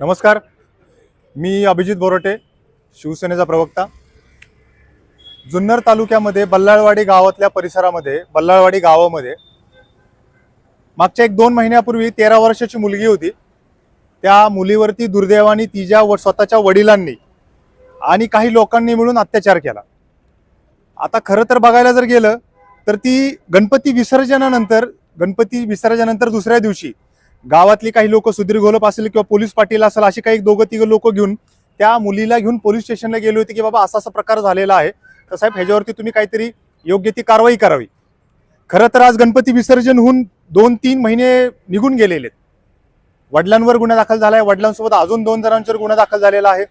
नमस्कार. मी अभिजित बोरटे शिवसेनेचा प्रवक्ता. जुन्नर तालुक्यामध्ये बल्लाळवाडी गावातल्या परिसरामध्ये बल्लाळवाडी गावामध्ये मागच्या एक दोन महिन्यापूर्वी तेरा वर्षाची मुलगी होती. त्या मुलीवरती दुर्दैवाने तिच्या व स्वतःच्या वडिलांनी आणि काही लोकांनी मिळून अत्याचार केला. आता खरं तर बघायला जर गेलं तर ती गणपती विसर्जनानंतर गणपती विसर्जनानंतर दुसऱ्या दिवशी गावातली काही लोक सुधीर घोलप असेल किंवा पोलीस पाटील असेल अशी काही दोघं तिघं लोक घेऊन त्या मुलीला घेऊन पोलीस स्टेशनला गेले होते की बाबा असा असा प्रकार झालेला आहे. तर साहेब ह्याच्यावरती तुम्ही काहीतरी योग्य ती कारवाई करावी. खरं तर आज गणपती विसर्जन होऊन दोन तीन महिने निघून गेलेले आहेत. वडिलांवर गुन्हा दाखल झाला आहे वडिलांसोबत अजून दोन जणांवर गुन्हा दाखल झालेला आहे.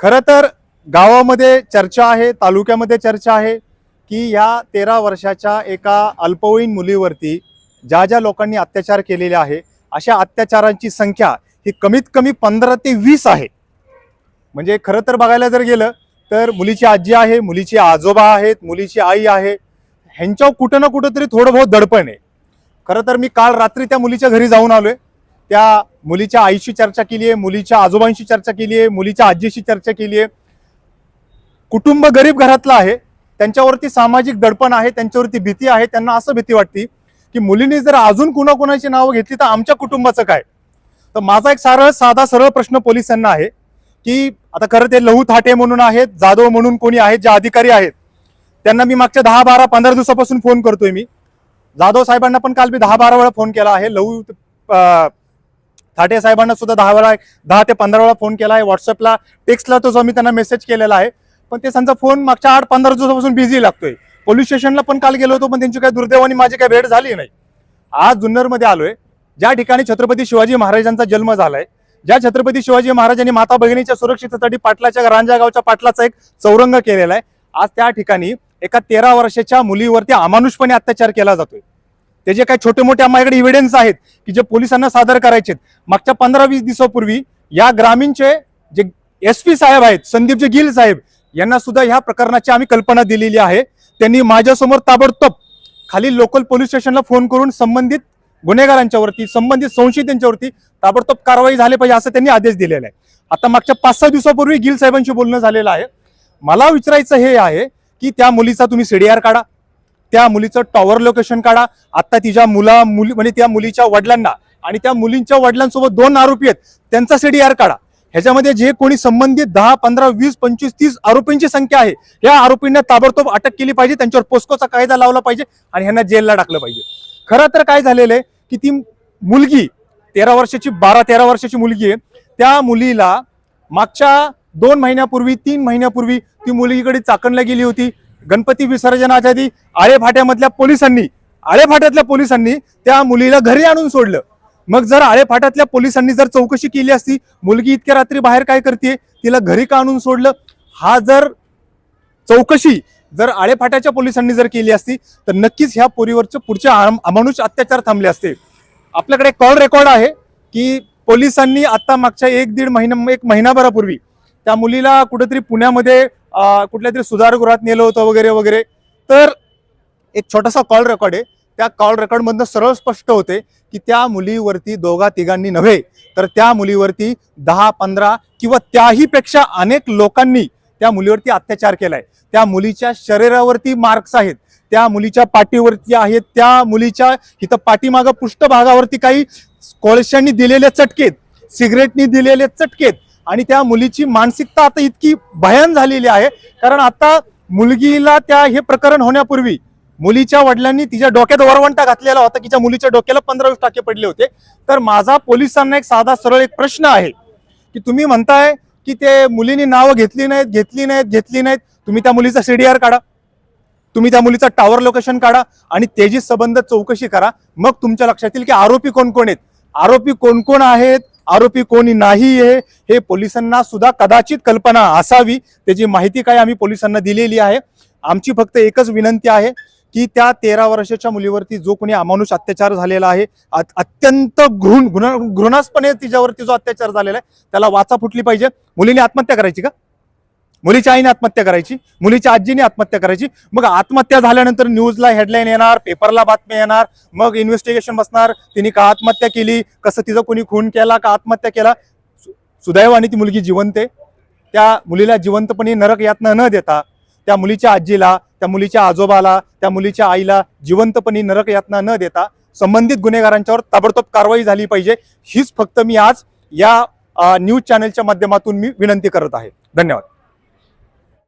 खरं तर गावामध्ये चर्चा आहे तालुक्यामध्ये चर्चा आहे की या तेरा वर्षाच्या एका अल्पवयीन मुलीवरती ज्या ज्या लोकांनी अत्याचार केलेले आहे अशा अत्याचारांची संख्या ही कमीत कमी पंधरा ते वीस आहे. म्हणजे खरं तर बघायला जर गेलं तर मुलीची आजी आहे मुलीची आजोबा आहेत मुलीची आई आहे ह्यांच्यावर कुठं ना कुठं तरी थोडं बहुत दडपण आहे. खरं तर मी काल रात्री त्या मुलीच्या घरी जाऊन आलोय. त्या मुलीच्या आईशी चर्चा केली आहे मुलीच्या आजोबांशी चर्चा केली आहे मुलीच्या आजीशी चर्चा केली आहे. कुटुंब गरीब घरातलं आहे त्यांच्यावरती सामाजिक दडपण आहे त्यांच्यावरती भीती आहे त्यांना असं भीती वाटते की मुलींनी जर अजून कुणाकुणाची नावं घेतली तर आमच्या कुटुंबाचं काय? तर माझा एक सरळ साधा सरळ प्रश्न पोलिसांना आहे की आता खरं ते लहू थाटे म्हणून आहेत जाधव म्हणून कोणी आहेत जे अधिकारी आहेत त्यांना मी मागच्या दहा बारा पंधरा दिवसापासून फोन करतोय मी. जाधव साहेबांना पण काल मी दहा बारा वेळा फोन केला आहे. लहू थाटे साहेबांना सुद्धा दहा वेळा दहा ते पंधरा वेळा फोन केला आहे. व्हॉट्सअपला टेक्स्टला तो जो मी त्यांना मेसेज केलेला आहे पण ते त्यांचा फोन मागच्या आठ पंधरा दिवसापासून बिझी लागतोय. पोलीस स्टेशनला पण काल गेलो होतो पण त्यांची काही दुर्दैवाने माझी काही भेट झाली नाही. आज जुन्नरमध्ये आलोय. ज्या ठिकाणी छत्रपती शिवाजी महाराजांचा जन्म झालाय ज्या छत्रपती शिवाजी महाराजांनी माता भगिनीच्या सुरक्षितेसाठी पाटलाच्या रांजागावच्या पाटलाचा एक चौरंग केलेला आहे. आज त्या ठिकाणी एका तेरा वर्षाच्या मुलीवरती अमानुषपणे अत्याचार केला जातोय. त्याचे काही छोटे मोठे आम्हाकडे इव्हिडन्स आहेत की जे पोलिसांना सादर करायचे मागच्या पंधरा वीस दिवसापूर्वी या ग्रामीणचे जे एस पी साहेब आहेत संदीपजी गिल साहेब यांना सुद्धा ह्या प्रकरणाची आम्ही कल्पना दिलेली आहे. त्यांनी माझ्यासमोर ताबडतोब खाली लोकल पोलीस स्टेशनला फोन करून संबंधित गुन्हेगारांच्यावरती संबंधित संशयितांच्यावरती ताबडतोब कारवाई झाली पाहिजे असं त्यांनी आदेश दिलेला आहे. आता मागच्या पाच सहा दिवसापूर्वी गिल साहेबांशी बोलणं झालेलं आहे. मला विचारायचं हे आहे की त्या मुलीचा तुम्ही सीडीआर काढा त्या मुलीचं टॉवर लोकेशन काढा. आता तिच्या मुला मुली म्हणजे त्या मुलीच्या वडिलांना आणि त्या मुलींच्या वडिलांसोबत दोन आरोपी आहेत त्यांचा सीडीआर काढा. ह्याच्यामध्ये जे कोणी संबंधित दहा पंधरा वीस पंचवीस तीस आरोपींची संख्या आहे या आरोपींना ताबडतोब अटक केली पाहिजे त्यांच्यावर पोस्कोचा कायदा लावला पाहिजे आणि ह्यांना जेलला टाकलं पाहिजे. खरं तर काय झालेलं आहे की ती मुलगी तेरा वर्षाची बारा तेरा वर्षाची मुलगी आहे त्या मुलीला मागच्या दोन महिन्यापूर्वी तीन महिन्यापूर्वी ती मुलगीकडे चाकणला गेली होती. गणपती विसर्जनाच्या आधी आळेफाट्यामधल्या पोलिसांनी आळेफाट्यातल्या पोलिसांनी त्या मुलीला घरी आणून सोडलं. मग जर आळेफाट्यातल्या पोलिसांनी जर चौकशी केली असती मुलगी इतक्या रात्री बाहेर काय करते तिला घरी का आणून सोडलं? हा जर चौकशी जर आळेफाट्याच्या पोलिसांनी जर केली असती तर नक्कीच ह्या पोरीवरचे पुढचे अमानुष अत्याचार थांबले असते. आपल्याकडे कॉल रेकॉर्ड आहे की पोलिसांनी आता मागच्या एक दीड महिना एक महिनाभरापूर्वी त्या मुलीला कुठेतरी पुण्यामध्ये कुठल्या तरी सुधारगृहात नेलं होतं वगैरे वगैरे. तर एक छोटासा कॉल रेकॉर्ड आहे. त्या कॉल रेकॉर्डमधनं सरळ स्पष्ट होते की त्या मुलीवरती दोघा तिघांनी नव्हे तर त्या मुलीवरती दहा पंधरा किंवा त्याही पेक्षा अनेक लोकांनी त्या मुलीवरती अत्याचार केलाय. त्या मुलीच्या शरीरावरती मार्क्स आहेत त्या मुलीच्या पाठीवरती आहेत त्या मुलीच्या इथं पाठीमागं पृष्ठभागावरती काही कोळशांनी दिलेले चटकेत सिगरेटनी दिलेले चटकेत आणि त्या मुलीची मानसिकता आता इतकी भयान झालेली आहे कारण आता मुलगीला त्या हे प्रकरण होण्यापूर्वी मुलीच्या वडिलांनी तिच्या डोक्यात वरवंटा घातलेला होता तिच्या मुलीच्या डोक्याला पंधरा वीस टाके पडले होते. तर माझा पोलिसांना एक साधा सरळ एक प्रश्न आहे की तुम्ही म्हणताय की ते मुलींनी नावं घेतली नाहीत घेतली नाहीत घेतली नाहीत तुम्ही त्या मुलीचा सीडीआर काढा. तुम्ही त्या मुलीचा टावर लोकेशन काढा आणि तेजी संबंध चौकशी करा. मग तुमच्या लक्षात येईल की आरोपी कोण कोण आहेत. आरोपी कोण कोण आहेत आरोपी कोणी नाही आहे हे पोलिसांना सुद्धा कदाचित कल्पना असावी. त्याची माहिती काय आम्ही पोलिसांना दिलेली आहे. आमची फक्त एकच विनंती आहे की त्या तेरा वर्षाच्या मुलीवरती जो कोणी अमानुष अत्याचार झालेला आहे अत्यंत घृण घृण- घृणास्पणे तिच्यावरती जो अत्याचार झालेला आहे त्याला वाचा फुटली पाहिजे. मुलीने आत्महत्या करायची का? मुलीच्या आईने आत्महत्या करायची मुलीच्या आजीने आत्महत्या करायची. मग आत्महत्या झाल्यानंतर न्यूजला हेडलाईन येणार पेपरला बातम्या येणार मग इन्व्हेस्टिगेशन बसणार. तिने का आत्महत्या केली? कसं तिचं कोणी खून केला का आत्महत्या केला? सुदैवाने ती मुलगी जिवंत आहे. त्या मुलीला जिवंतपणे नरक यातना न देता त्या मुलीच्या आजीला त्या मुलीच्या आजोबाला त्या मुलीच्या आईला जिवंतपणी नरक यातना न देता संबंधित गुन्हेगारांच्यावर ताबडतोब कारवाई झाली पाहिजे. हीच फक्त मी आज या न्यूज चॅनलच्या माध्यमातून मी विनंती करत आहे. धन्यवाद.